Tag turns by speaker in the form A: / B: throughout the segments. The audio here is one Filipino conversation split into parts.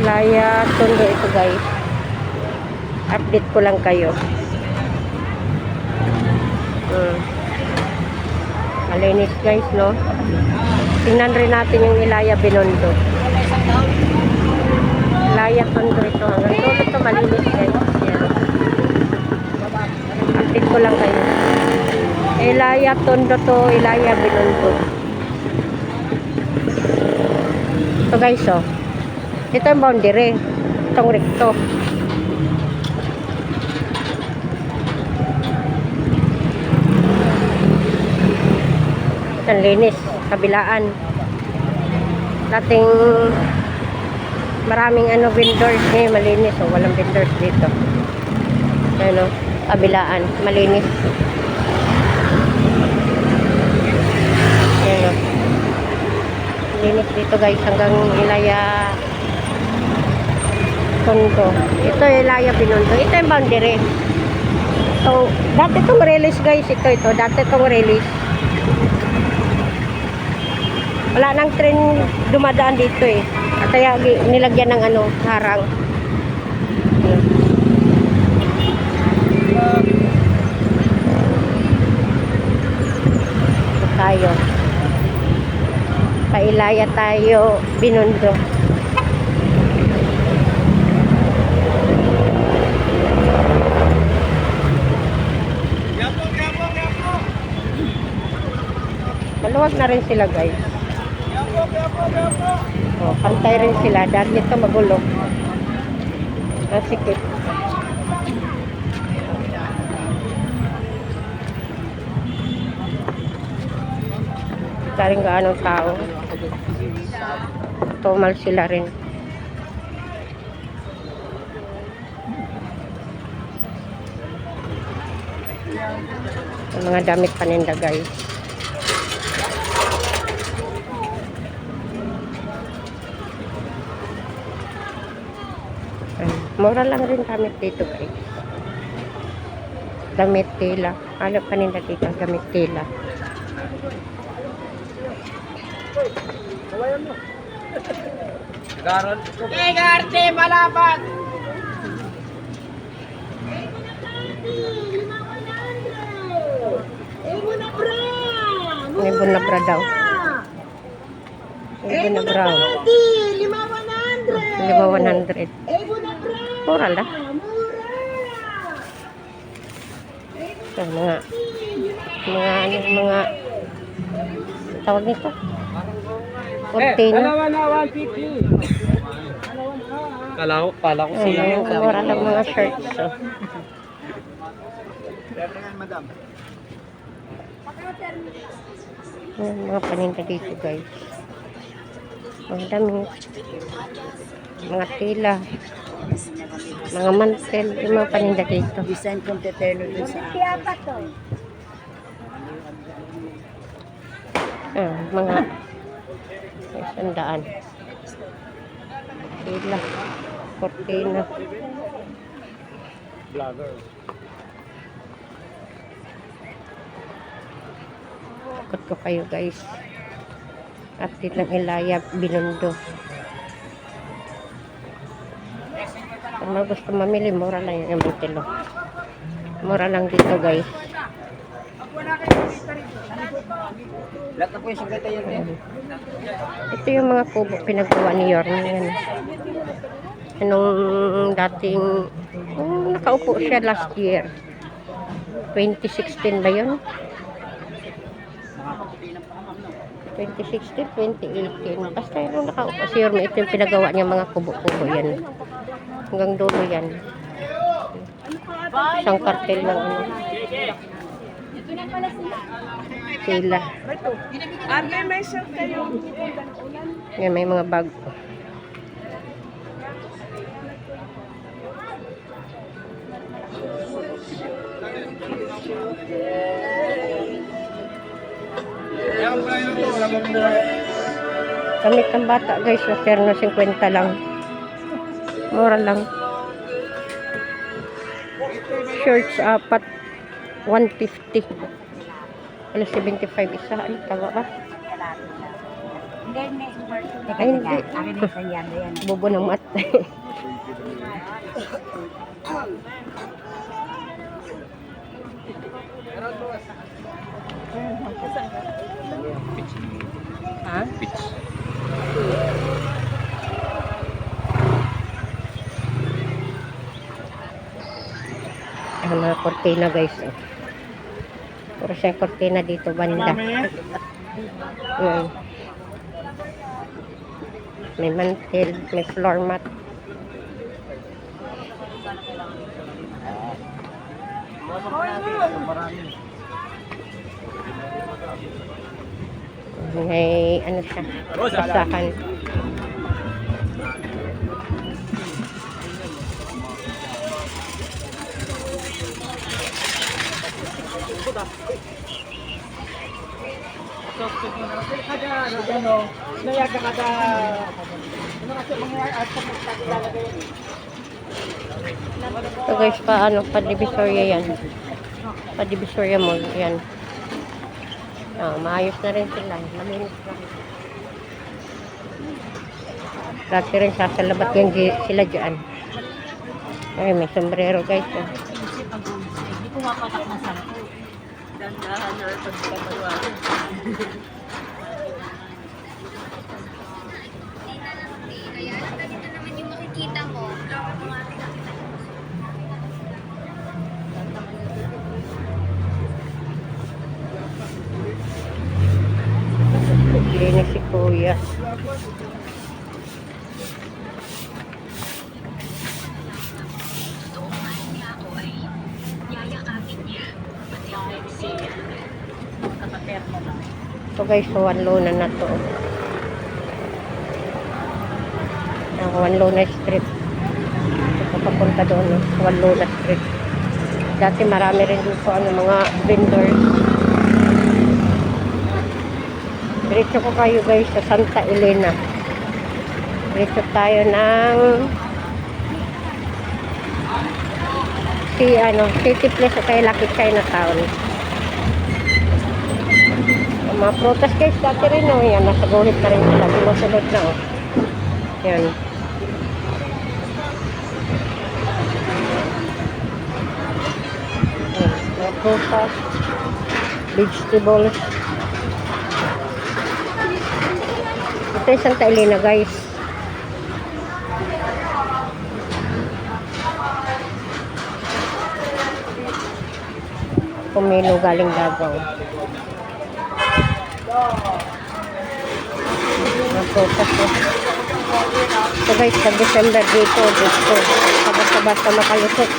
A: Laya Tondo ito guys. Update ko lang kayo. Hmm. Malinis guys, no? Tingnan rin natin yung Ilaya Binondo. Ilaya Tondo ito. Hanggang dulo ito malinis guys. Yan. Update ko lang kayo. Ilaya Tondo to, Ilaya Binondo. Ito guys, oh. Ito yung boundary. Itong recto. Ang linis. Kabilaan. Dating maraming ano vendors eh, malinis. Oh, walang vendors dito. Ano, kabilaan. Malinis. Ayan oh. Linis dito guys hanggang Ilaya Tondo. Ito Ilaya Binondo. Ito yung boundary. So, dati itong release guys. Ito, ito. Dati itong release. Wala nang train dumadaan dito eh. Kaya nilagyan ng ano, harang. Ayan. Ito tayo. Pailaya tayo, binundo. Maluwag na rin sila guys. Oh, pantay rin sila. Dahil ito magulo. Masikip. Karing gaano tao. Tumal sila rin. Ang mga damit paninda guys. Mura lang rin damit dito guys. Damit tela. Ano pa nila dito? Damit tela.
B: Egarte malapad.
A: May bunabra daw. May bunabra.
B: Lima 100.
A: Lima 100.
B: Eh, muna bra.
A: Mura.
B: Mura.
A: So, mga mga mga tawag nito? Cortina.
B: Dalawa na 150.
C: Kala ko, kala ko sila
A: Ayun,
C: yung
A: mura lang mga shirts. So. Ayan, mga paninda dito guys. Mga damit. Mga tila. Mga mantel. Yung mga paninda dito.
B: Design kong tetelo dun sa
A: Ah, mga isang daan. Tila. Cortina.
C: vlogger.
A: Ikot ko kayo guys. At dito ng Ilaya Binondo. Kung mga gusto mamili, mura lang yung mantilo. Mura lang dito guys.
C: Lahat na po yung sugat yan.
A: Ayan. Ito yung mga kubo pinagawa ni Yorme. Yan. Anong dating, oh, nakaupo siya last year. 2016 ba yun? 2016, 2018. Basta yung nakaupo si Yorme, ito yung pinagawa niya mga kubo-kubo yan. Hanggang dulo yan. Isang kartel ng ano. Sila.
B: Ate, may shirt kayo.
A: Yan, may mga bag. Gamit ng bata guys, na terno 50 lang. Mura lang. Shirts apat 150. Ano 75 isa? Ay, tawa ba? Ay, hindi. Bobo ng mat. ha? Ang mga kortina guys. Oh. Puro siya kortina dito banda. Yan. May mantel, may floor mat. May ano siya, basahan. Ito guys, pa ano, pa Divisoria yan. Pa Divisoria Mall, yan. Ah, maayos na rin sila. Malinis na rin. Dati rin sasalabat di- sila dyan. Ay, may sombrero guys. Oh.
B: Hindi ko mapatak na sa Dandahan na ito sa
D: yung makikita mo.
A: Linis si Kuya. Guys, so one luna na to. Ang one luna street. Ito papunta doon, no? one luna street. Dati marami rin dito ano, mga vendors. Diretso ko kayo guys sa Santa Elena. Diretso tayo ng si ano, City Place o kay Lucky Chinatown. Mga prutas guys, dati rin oh, yan, nasa guhit na rin sila, sumusunod na oh. Yan. Yan, mga prutas, vegetables. Ito yung Santa Elena guys. Pumilo galing Davao. So guys, sa December dito, dito. Basta-basta makalusot.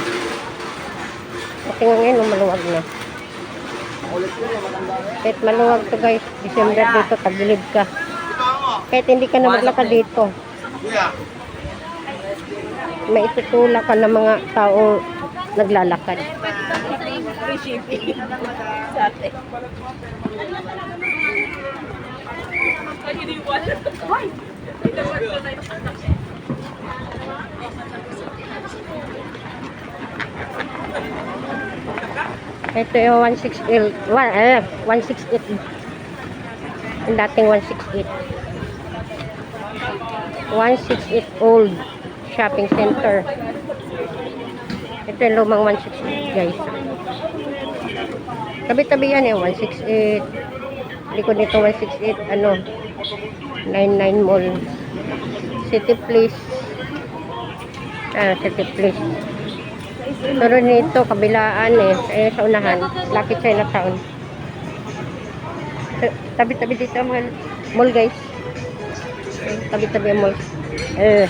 A: Kasi nga ngayon, maluwag na. Kahit maluwag to guys, December dito, tagilid ka. Kahit hindi ka na maglakad dito. May itutula ka ng mga taong naglalakad.
B: Free shipping. Sa atin. Ay, hindi wala. Ay! Tinawag ko na yung anak.
A: Ito yung 168. One, eh, 168. Yung dating 168. 168 old shopping center. Ito yung lumang 168 guys. Tabi-tabi yan eh, 168. Likod nito 168, ano, 99 Mall. City Place. Ah, City Place. Pero nito, kabilaan eh. Eh, sa unahan. Lucky Chinatown. Ta- Tabi-tabi dito ang mall, guys. Tabi-tabi ang mall. Eh,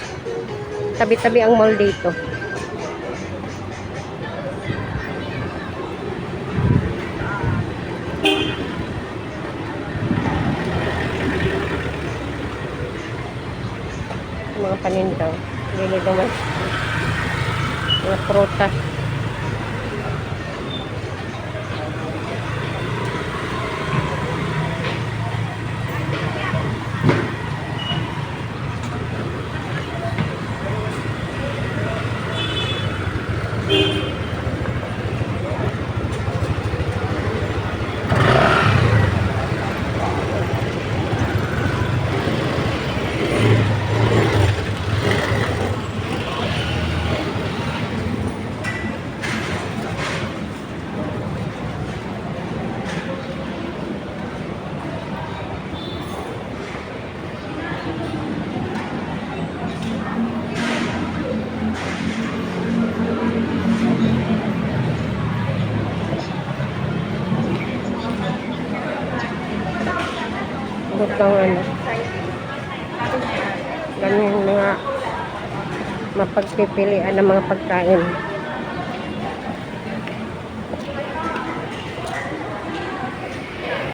A: tabi-tabi ang mall dito. Mga panindaw. Lili naman. Mga prutas. Kang ano. Ganun mga mapagpipilian ng mga pagkain.